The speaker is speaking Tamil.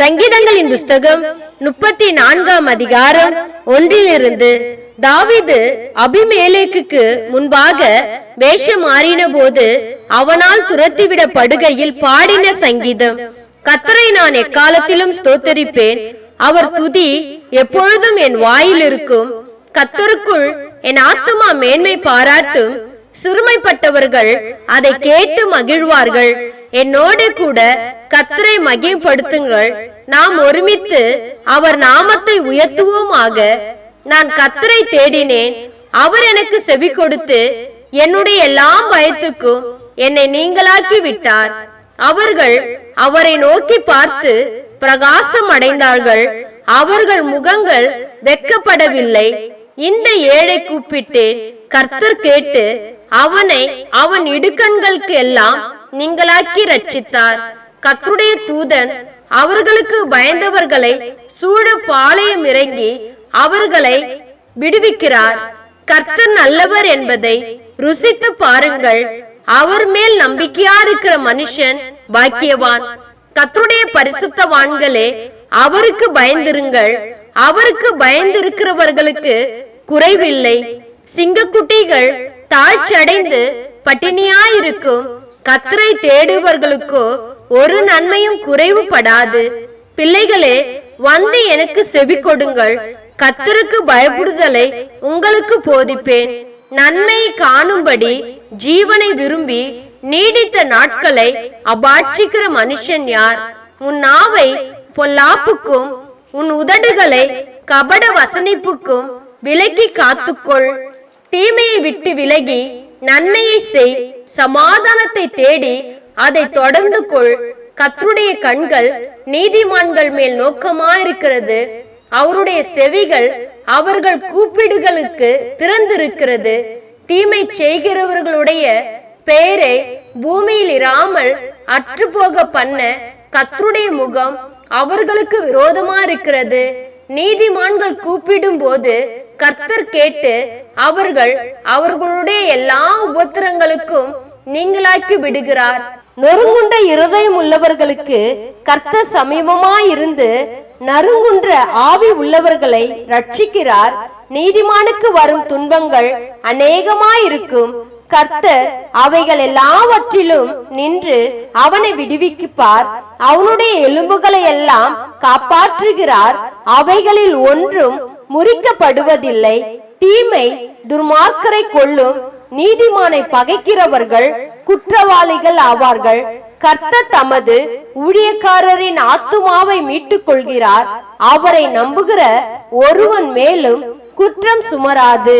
சங்கீதங்களின் புஸ்தகம் முப்பத்தி நான்காம் அதிகாரம் ஒன்றிலிருந்து தாவிது அபிமேலேக்கு முன்பாக வேஷம் மாறின போது அவனால் துரத்திவிடப்படுகையில் பாடின சங்கீதம். கத்தரை நான் எக்காலத்திலும் ஸ்தோத்தரிப்பேன். அவர் துதி எப்பொழுதும் என் வாயில் இருக்கும் கத்தருக்குள் என் ஆத்துமா மேன்மை பாராட்டும். சிறுமைப்பட்டவர்கள் அதை கேட்டு மகிழ்வார்கள். என்னோடு கூட கத்தரை மகிமைப்படுத்துங்கள். நாம் ஒருமித்து அவர் நாமத்தை உயர்த்துவோமாக. நான் கத்தரை தேடினேன். அவர் எனக்கு செவி கொடுத்து என்னுடைய எல்லாம் பயத்துக்கும் என்னை நீங்களாக்கி விட்டார் அவர்கள் அவரை நோக்கி பார்த்து பிரகாசம் அடைந்தார்கள். அவர்கள் முகங்கள் வெட்கப்படவில்லை இந்த ஏழை கூப்பிட்டு கர்த்தர் கேட்டு அவனை அவன் இடுக்கண்களுக்கு எல்லாம் நீங்களாக்கி ரட்சித்தார் கத்துடைய தூதன் அவர்களுக்கு பயந்தவர்களை சூழ பாளையம் இறங்கி அவர்களை விடுவிக்கிறார். கர்த்தர் நல்லவர் என்பதை ருசித்து பாருங்கள். அவர் மேல் நம்பிக்கையா இருக்கிற மனுஷன் பாக்கியவான். கர்த்தருடைய பரிசுத்தவான்களே அவருக்கு பயந்திருங்கள். அவருக்கு பயந்திருக்கிறவர்களுக்கு குறைவில்லை. சிங்கக்குட்டிகள் தாழ்ச்சடைந்து பட்டினியாயிருக்கும். கத்தரை தேடுபவர்களுக்கோ ஒரு நன்மையும் குறைவுபடாது. பிள்ளைகளே வந்து எனக்கு செவி கொடுங்கள். கத்தருக்கு பயப்படுதலை உங்களுக்கு போதிப்பேன். நன்மையை காணும்படி ஜீவனை விரும்பி நீடித்த நாட்களை அபாட்சிக்கிற மனுஷன் யார்? உன் நாவை பொல்லாப்புக்கும் உன் உதடுகளை கபட வசனிப்புக்கும் விலக்கி காத்துக்கொள். தீமையை விட்டு விலகி நன்மையை செய் சமாதானத்தை தேடி அதை தொடர்ந்து கொள். கத்தருடைய கண்கள் நீதிமான்கள் மேல் நோக்கமாயிருக்கிறது. அவருடைய செவிகள் அவர்கள் கூப்பிடுகளுக்கு திறந்திருக்கிறது. தீமை செய்கிறவர்களுடைய பெயரை பூமியில் இராமல் அற்றுப்போக பண்ண கத்தருடைய முகம் அவர்களுக்கு விரோதமா இருக்கிறது நீதிமான்கள் கூப்பிடும் போது கர்த்தர் கேட்டு அவர்கள் அவர்களுடைய எல்லா உபத்திரங்களுக்கும் நீங்களாக்கி விடுகிறார். நொறுங்குண்ட இருதயம் உள்ளவர்களுக்கு கர்த்தர் சமீபமாயிருந்து நறுங்குன்ற ஆவி உள்ளவர்களை ரட்சிக்கிறார் நீதிமானுக்கு வரும் துன்பங்கள் அநேகமாயிருக்கும். கர்த்தர் அவைகள் எல்லாவற்றிலும் நின்று அவனை விடுவிக்குப்பார். அவனுடைய எலும்புகளை எல்லாம் காப்பாற்றுகிறார். அவைகளில் ஒன்றும் முறிக்கப்படுவதில்லை. தீமை துர்மார்க்கரை கொள்ளும் நீதிமானை பகைக்கிறவர்கள் குற்றவாளிகள் ஆவார்கள். கர்த்த தமது ஊழியக்காரரின் ஆத்துமாவை மீட்டுக் கொள்கிறார் அவரை நம்புகிற ஒருவன் மேலும் குற்றம் சுமராது.